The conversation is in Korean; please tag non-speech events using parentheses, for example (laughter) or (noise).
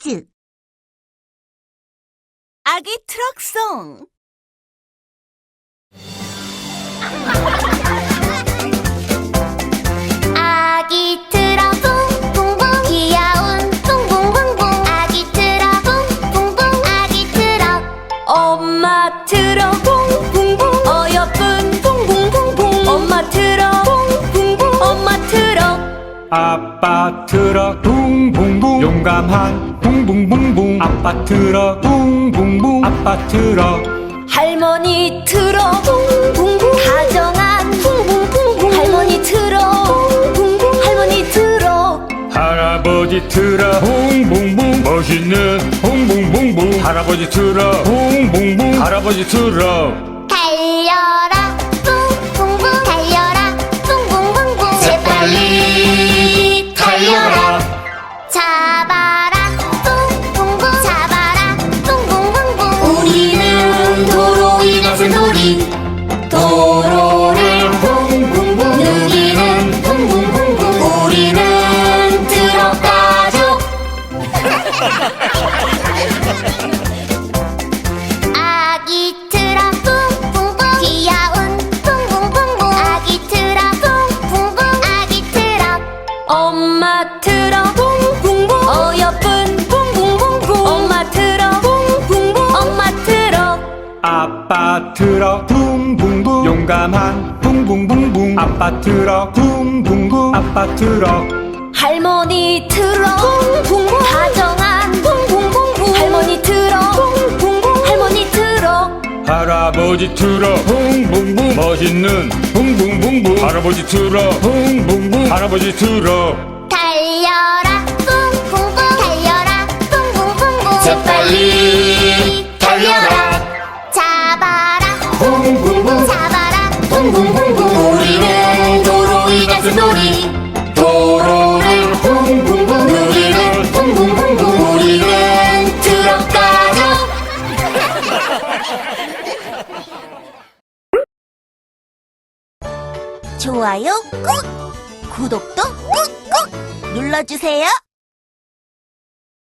퀴즈. 아기 트럭송. (laughs) 아빠 트럭 붕붕붕. 용감한 붕붕붕붕. 아빠 트럭 붕붕붕. 아빠 트럭 할머니 트럭 붕붕붕. 다정한 붕붕붕붕 할머니 트럭 붕붕붕 할머니 트럭 할아버지 트럭 붕붕붕. 멋있는 붕붕붕붕. 할아버지 트럭 붕붕붕. 할아버지 트럭 달려라 붕붕붕. 달려라 붕붕붕붕. 재빨리 아빠 트럭 붕붕붕. 용감한 붕붕붕붕. 아빠 트럭 붕붕붕. 아빠 트럭 할머니 트럭 붕붕붕. 다정한 붕붕붕붕. 할머니 트럭 붕붕붕. 할머니 트럭 할아버지 트럭 붕붕붕. 멋있는 붕붕붕붕. 할아버지 트럭 붕붕붕. 할아버지 트럭 달려라. 붕붕붕. 달려라. 붕붕붕붕. 재빨리 좋아요 꾹. 구독도 꾹꾹 눌러주세요